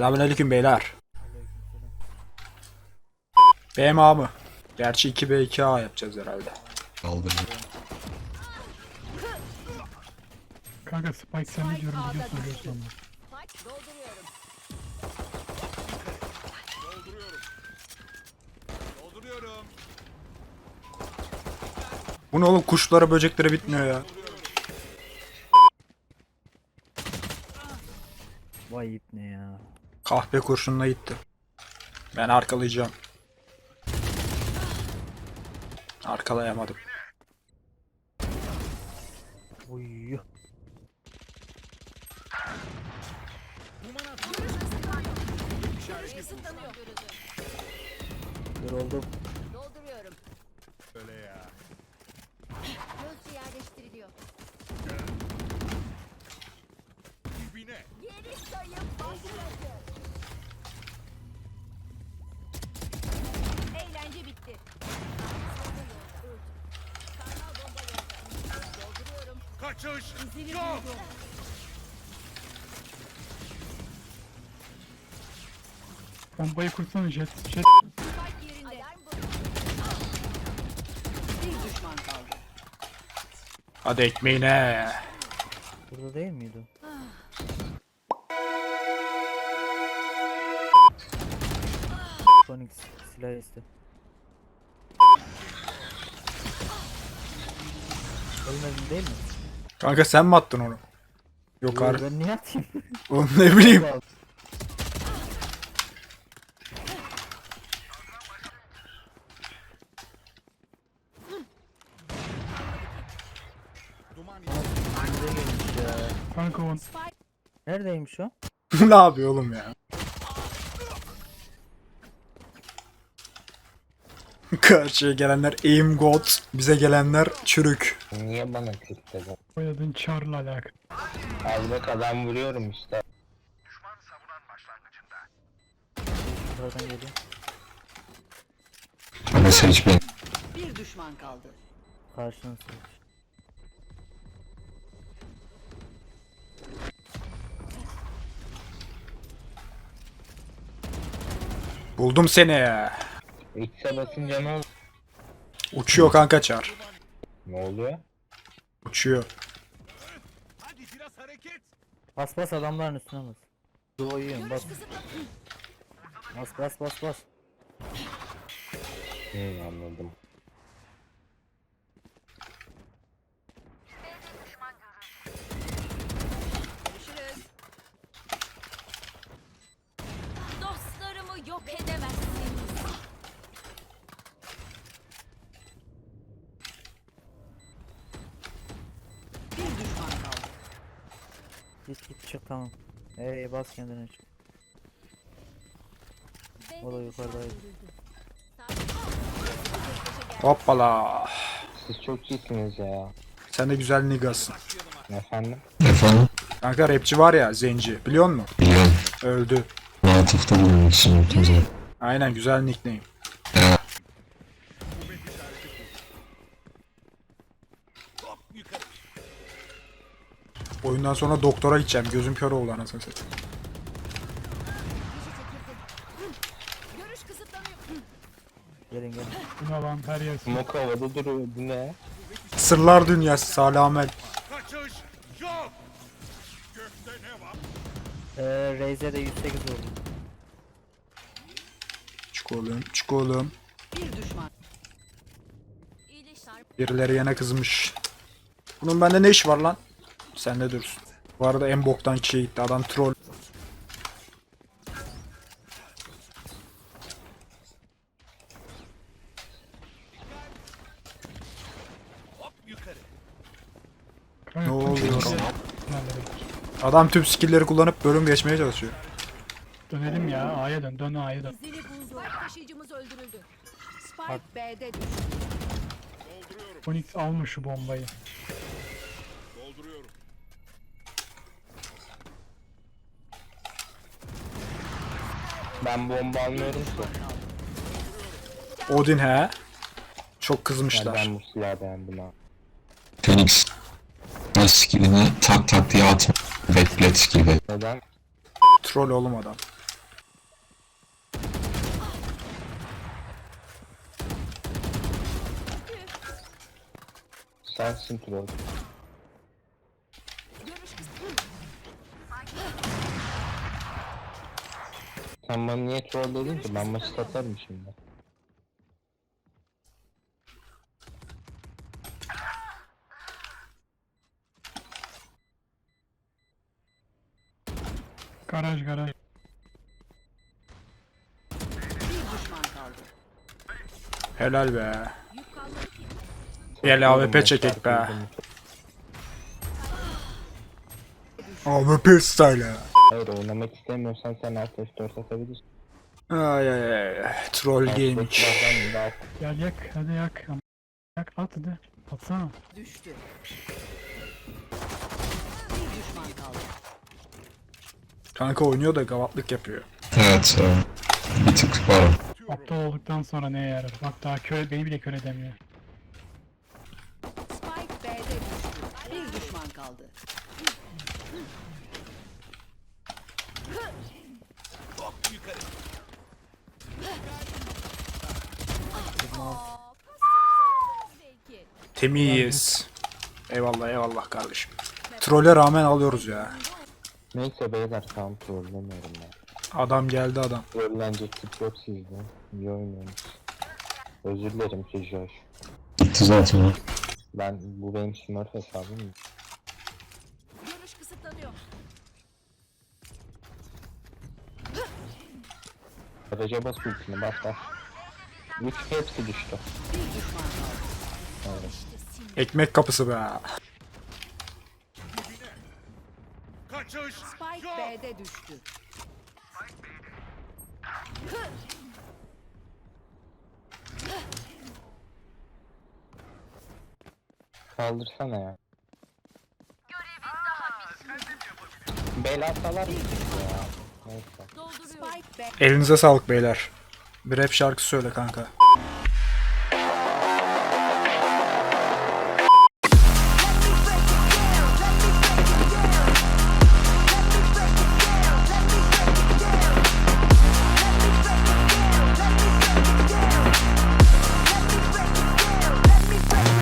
Selamünaleyküm beyler. BMA mı? Gerçi 2B 2A yapacağız herhalde. Kaldırdı. Kanka Spike sen ne diyorum biliyorsun biliyorsun ama. Bu ne oğlum kuşlara böceklere bitmiyor ya. Vay ip ne ya. Kahpe kurşunla gitti. Ben arkalayacağım. Arkalayamadım. Uy. Yoruldum. Dolduruyorum. Öyle ya. Gözcü yerleştiriliyor. Geri sayım başladı. Kaçış yok. Bombayı kursana jet. Jet. Bir düşman kaldı. Hadi ekmeğine. Burada değil miydi? Phoenix silah iste. Ölmedin değil mi? Kanka sen mi attın onu? Yok Yo, ar. Ben niye atayım? Oğlum ne bileyim. Kanka on. Neredeymiş o? Ne yapıyor oğlum ya? Karşıya gelenler aim god, bize gelenler çürük. Niye bana kilitledin? Oynadığın çarla alakalı. Az bak adam vuruyorum işte. Buradan geliyor. Ama seç beni. Bir düşman kaldı. Karşına sığmış. Buldum seni. X'e basınca ne oluyor? Uçuyor kanka çar. Ne oluyor? Uçuyor. Hadi biraz hareket. Bas bas adamların üstüne bas. Doğuyum bas. Bas bas bas bas. Hı, anladım. Git git çık tamam. Ey bas kendine çık. O da yukarıdaydı. Hoppala. Siz çok iyisiniz ya. Sen de güzel nigasın. Efendim? Efendim? Kanka rapçi var ya Zenci. Biliyor musun? Biliyorum. Öldü. Atıfta bulunmak zaman. Aynen güzel nickname. Oyundan sonra doktora gideceğim. Gözüm kör oldu anasını satayım. Görüş kısıtlanıyor. Gelin gelin. Bu ne lan her yer. Smoke havada duruyor. Bu ne? Sırlar dünyası Salih Amel. Kaçış yok. Gökte ne var? Eee Raze'e de 108 oldu. Çık oğlum, çık oğlum. Bir düşman. İyileş. Birileri yine kızmış. Bunun bende ne iş var lan? Sen de dursun. Bu arada en boktan kişiye gitti. Adam troll. Ne oluyor? Adam tüm skill'leri kullanıp bölüm geçmeye çalışıyor. Dönelim ya A'ya dön dön A'ya dön. Spike taşıyıcımız öldürüldü. Spike B'de düştü. Phoenix alma şu bombayı. Ben bomba almıyorum ki. Odin he. Çok kızmışlar. Yani ben bu silahı beğendim ha. Phoenix skillini tak tak diye atma. Beklet gibi. Neden? Troll oğlum adam. Sensin troll. Sen bana niye troll dedin ki? Ben maçı satarım şimdi. Garaj garaj. Bir düşman kaldı. Helal be. Gel AWP çekek be. AWP style. Hayır oynamak istemiyorsan sen alt F4 atabilirsin. Ay ay ay. Troll gaming. F4'dan daha Gel yak hadi yak. Yak at hadi. Atsana. Düştü. Bir düşman kaldı. Kanka oynuyor da gavatlık yapıyor. Evet. e, bir tık var. Aptal olduktan sonra neye yarar? Bak daha kör, beni bile kör edemiyor. Spike B'de düştü. Bir düşman kaldı. Hop yukarı. Belki. Temiz. Eyvallah eyvallah kardeşim. Trolle rağmen alıyoruz ya. Neyse beyler tamam trollemiyorum ben. Adam geldi adam. Trollenecek tip yok sizde. İyi oynuyorsunuz. Özür dilerim ki Josh. Gitti zaten. Ben bu benim smurf hesabım Garaja bas ultini bas bas. Üç hepsi düştü. Kaldı. Ekmek kapısı be. Kaçış Spike. B'de düştü. Kaldırsana ya. Bela atsalar mı ya? Elinize sağlık beyler. Bir rap şarkı söyle kanka.